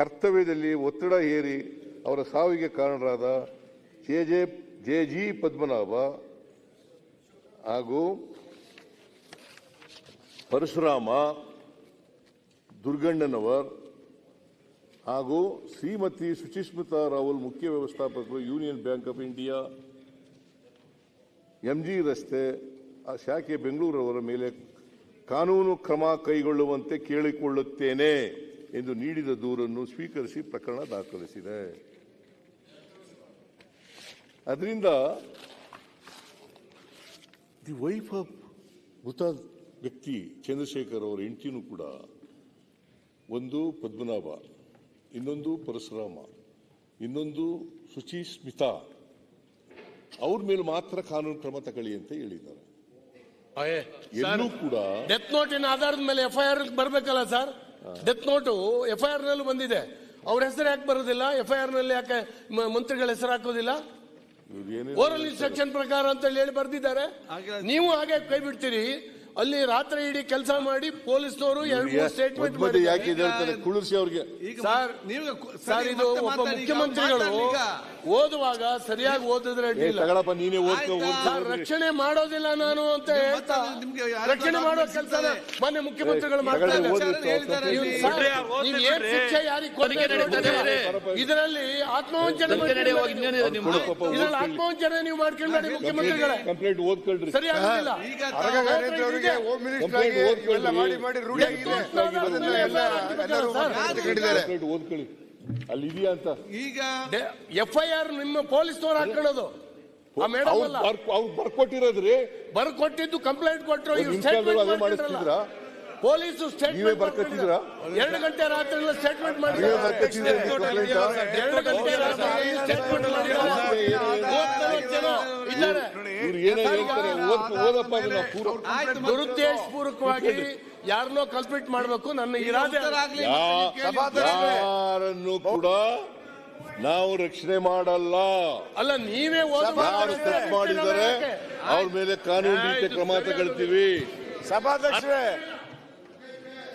ಕರ್ತವ್ಯದಲ್ಲಿ ಒತ್ತಡ ಹೇರಿ ಅವರ ಸಾವಿಗೆ ಕಾರಣರಾದ J J J G Padmanabha ಹಾಗೂ ಪರಶುರಾಮ ದುರ್ಗಣ್ಣನವರ್ ಹಾಗೂ ಶ್ರೀಮತಿ ಸುಚಿಸ್ಮಿತಾ ರಾಹುಲ್ ಮುಖ್ಯ ವ್ಯವಸ್ಥಾಪಕರು, Union Bank of India, MG ರಸ್ತೆ, ಆ ಶಾಖೆ ಬೆಂಗಳೂರವರ ಮೇಲೆ ಕಾನೂನು ಕ್ರಮ ಕೈಗೊಳ್ಳುವಂತೆ ಕೇಳಿಕೊಳ್ಳುತ್ತೇನೆ. ಎಂದು ನೀಡಿದ ದೂರನ್ನು ಸ್ವೀಕರಿಸಿ ಪ್ರಕರಣ ದಾಖಲಿಸಿದೆ. ಅದರಿಂದ ದಿ ವೈಫ್ ಆಫ್ ಮೃತ ವ್ಯಕ್ತಿ ಚಂದ್ರಶೇಖರ್ ಅವರ ಹೆಂಡತಿನೂ ಕೂಡ ಒಂದು ಪದ್ಮನಾಭ ಇನ್ನೊಂದು ಪರಶುರಾಮ ಇನ್ನೊಂದು ಶುಚಿ ಸ್ಮಿತಾ ಅವ್ರ ಮೇಲೆ ಮಾತ್ರ ಕಾನೂನು ಕ್ರಮ ತಗೊಳ್ಳಿ ಅಂತ ಹೇಳಿದ್ದಾರೆ. ಎಲ್ಲೂ ಕೂಡ ಡೆತ್ ನೋಟಿನ ಆಧಾರದ ಮೇಲೆ ಎಫ್ ಐ ಆರ್ ಬರ್ಬೇಕಲ್ಲ sir? Death note F I ಆರ್ನಲ್ಲಿ ಬಂದಿದೆ. ಅವ್ರ ಹೆಸರು ಯಾಕೆ ಬರೋದಿಲ್ಲ? ಎಫ್ ಐ ಆರ್ನಲ್ಲಿ ಯಾಕೆ ಮಂತ್ರಿಗಳ ಹೆಸರು ಹಾಕೋದಿಲ್ಲ? ಓರಲ್ ಇನ್ಸ್ಟ್ರಕ್ಷನ್ ಪ್ರಕಾರ ಅಂತ ಹೇಳಿ ಬರ್ದಿದ್ದಾರೆ. ನೀವು ಹಾಗೆ ಕೈ ಬಿಡ್ತೀರಿ ಅಲ್ಲಿ ರಾತ್ರಿ ಇಡೀ ಕೆಲಸ ಮಾಡಿ ಪೊಲೀಸ್ನವರು ಎರಡು ಮೂರು ಸ್ಟೇಟ್ಮೆಂಟ್ ಮಧ್ಯ ಯಾಕೆ ಕುಳಿಸಿ ಅವ್ರಿಗೆ. ಸರ್, ನೀವು ಸರ್ ಇದು ಒಬ್ಬ ಮುಖ್ಯಮಂತ್ರಿಗಳು ಓದುವಾಗ ಸರಿಯಾಗಿ ಓದಿದ್ರೆ ಏ, ಅಡ್ಡಿಲ್ಲ ತಗೊಳಪ್ಪ ನೀನೇ ಓದ್ಕೊ? ರಕ್ಷಣೆ ಮಾಡೋದಿಲ್ಲ ನಾನು ಅಂತ ಹೇಳ್ತಾ ನಿಮ್ಗೆ ಯಾರು ರಕ್ಷಣೆ ಮಾಡೋ ಕೆಲಸ ಮಾನ್ಯ ಮುಖ್ಯಮಂತ್ರಿಗಳು ಮಾಡ್ತಾ ಇದ್ದಾರೆ. ಓದಿ. ನೀವು ಏನ್ ಶಿಕ್ಷೆ ಯಾರಿಗೆ ಇದರಲ್ಲಿ ಆತ್ಮವಂಚನೆ. ಇದರಲ್ಲಿ ಆತ್ಮವಂಚನೆ ನೀವು ಮಾಡ್ಕೊಂಡ್ಬೇಡಿ ಮುಖ್ಯಮಂತ್ರಿಗಳೇ. ಕಂಪ್ಲೇಂಟ್ ಓದ್ಕೊಳ್ರಿ. ಸರಿ ಆಗುದಿಲ್ಲ. ಈಗ ಅವರಿಗೆ. ಹೋಮ್ ಮಿನಿಸ್ಟರ್ ಆಗಿ ಕಂಪ್ಲೇಂಟ್ ಮಾಡಿ ಮಾಡಿ ರೂಢಿ ಆಗಿದೆ ಅದನ್ನ ಎಲ್ಲ ಎಲ್ಲರೂ ಮಾತುಕತೆಗಳಿದ್ದಾರೆ ಕಂಪ್ಲೇಂಟ್ ಓದ್ಕೊಳ್ಳಿ ಅಲ್ಲಿ ಇದೆಯಾ ಅಂತ ಈಗ ಎಫ್ ಐ ಆರ್ ನಿಮ್ಮ ಪೊಲೀಸ್ನವ್ರು ಹಾಕೊಳ್ಳೋದು ಆ ಮೇಡಮ್ ಅವ್ರು ಅಲ್ಲ ಬರ್- ಅವ್ರು ಬರ್ಕೊಟ್ಟಿರೋದ್ರಿ ಬರ್ಕೊಟ್ಟಿದ್ದು ಕಂಪ್ಲೇಂಟ್ ಕೊಟ್ಟರು ಪೊಲೀಸು ಸ್ಟೇಟ್ಮೆಂಟ್ ಬರ್ಕೊಟ್ಟಿದ್ರಾ? ಎರಡು ಗಂಟೆ ರಾತ್ರಿ ಸ್ಟೇಟ್ಮೆಂಟ್ ಮಾಡಿ ಮಾಡಿದ್ದಾರೆ ಬರ್ಕೊಟ್ಟಿದ್ದೀರಿ ಕಂಪ್ಲೇಂಟ್ ಎರಡು ಗಂಟೆ ರಾತ್ರಿ ಸ್ಟೇಟ್ಮೆಂಟ್ ಮಾಡಿದ್ದಾರೆ ಮೂವತ್ನಾಲ್ಕು ಜನ ಇದ್ದಾರೆ ಇವ್ರು ಏನೋ ಹೇಳ್ತಾರೆ ಓದ್ ಓದಪ್ಪ ಅದನ್ನ ಪೂರ ಆಯ್ತು ಮತ್ತೆ ದುರುದ್ದೇಶ ಪೂರ್ವಕವಾಗಿ ಯಾರನ್ನೋ ಕಲ್ಪಿಟ್ ಮಾಡಬೇಕು ನನ್ನ ಇರಾದೆ. ಯಾರನ್ನು ಕೂಡ ನಾವು ರಕ್ಷಣೆ ಮಾಡಲ್ಲ. ಅಲ್ಲ ನೀವೇ ಯಾರು ತಪ್ಪು ಮಾಡಿದರೆ ಅವ್ರ ಮೇಲೆ ಕಾನೂನು ರೀತಿಯ ಕ್ರಮ ತಗೊಳ್ತೀವಿ. ಸಭಾಧ್ಯಕ್ಷರೇ.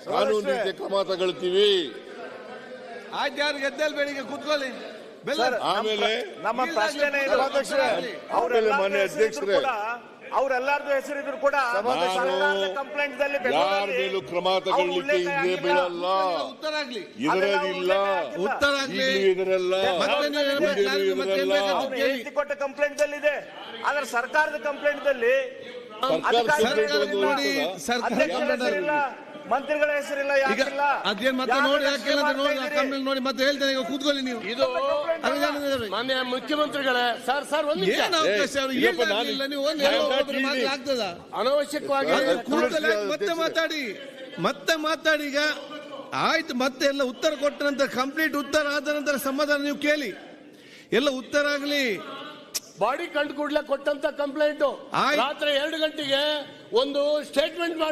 ಕಾನೂನು ರೀತಿಯ ಕ್ರಮ ತಗೊಳ್ತೀವಿ. ಆಯ್ತು ಯಾರು ಗೆದ್ದಲ್ಲಿ ಬೆಳಿಗ್ಗೆ ಕೂತ್ಕೊಳ್ಳಿ. ಆಮೇಲೆ ನಮ್ಮ ಪ್ರಶ್ನೆ ಅವರೆಲ್ಲ ಮನೆ ಅಧ್ಯಕ್ಷರೇ. ಅವರೆಲ್ಲಾರ್ದು ಹೆಸರಿದ್ರು ಕೂಡ ಕಂಪ್ಲೇಂಟ್ ದಲ್ಲಿ ಯಾರ ಮೇಲೂ ಕ್ರಮ ತಗೊಳ್ಳಿಕ್ಕೆ ಇದೇ ಬೀಳಲ್ಲ. ಉತ್ತರ ಆಗ್ಲಿ. ಇದರದಿಲ್ಲ ಉತ್ತರ ಆಗ್ಲಿ. ಈಗಲೂ ಇದರಲ್ಲ. ಕೊಟ್ಟ ಕಂಪ್ಲೇಂಟ್ ದಲ್ಲಿ ಇದೆ ಆದ್ರೆ ಸರ್ಕಾರದ ಕಂಪ್ಲೇಂಟ್ ದಲ್ಲಿ ಸರ್ಕಾರ ಮಂತ್ರಿಗಳ ಹೆಸರಿಲ್ಲ ಈಗ ಯಾಕಿಲ್ಲ? ಅದೇನ್ ಮತ್ತೆ ನೋಡಿ ಯಾಕಿಲ್ಲ ಯಾಕೆ ಅಂತ ನೋಡಿ ಕಮ್ಮಿ ಕಂಪ್ಲೇಂಟ್ ನೋಡಿ ಮತ್ತೆ ಹೇಳ್ತೇನೆ ಈಗ ಕೂತ್ಕೊಳ್ಳಿ ನೀವು. ಇದು ಮಾನ್ಯ ಮುಖ್ಯಮಂತ್ರಿಗಳೇ ಸರ್ ಸರ್ ಒಂದು ನಿಮಿಷ. ಏನ್ ಅವಕಾಶ? ಅವ್ರು ಆಗ್ಲಿಲ್ಲ ನೀವು ಒಂದು ಮಾತ್ರ ಆಗ್ತದ ಅನವಶ್ಯಕವಾಗಿ. ಮತ್ತೆ ಮಾತಾಡಿ. ಮತ್ತೆ ಮಾತಾಡಿ ಈಗ ಆಯ್ತು ಮತ್ತೆ ಎಲ್ಲ ಉತ್ತರ ಕೊಟ್ಟ ನಂತರ ಕಂಪ್ಲೀಟ್ ಉತ್ತರ ಆದ ನಂತರ ಸಮಾಧಾನ ನೀವು ಕೇಳಿ. ಎಲ್ಲ ಉತ್ತರ ಆಗ್ಲಿ. ಬಾಡಿ ಕಂಡು ಕೂಡಲೇ ಕೊಟ್ಟಂತ ಕಂಪ್ಲೇಂಟ್ ಆಯ್ತು. ರಾತ್ರಿ ಎರಡು ಗಂಟೆಗೆ ಒಂದು ಸ್ಟೇಟ್ಮೆಂಟ್ ಮಾಡಿ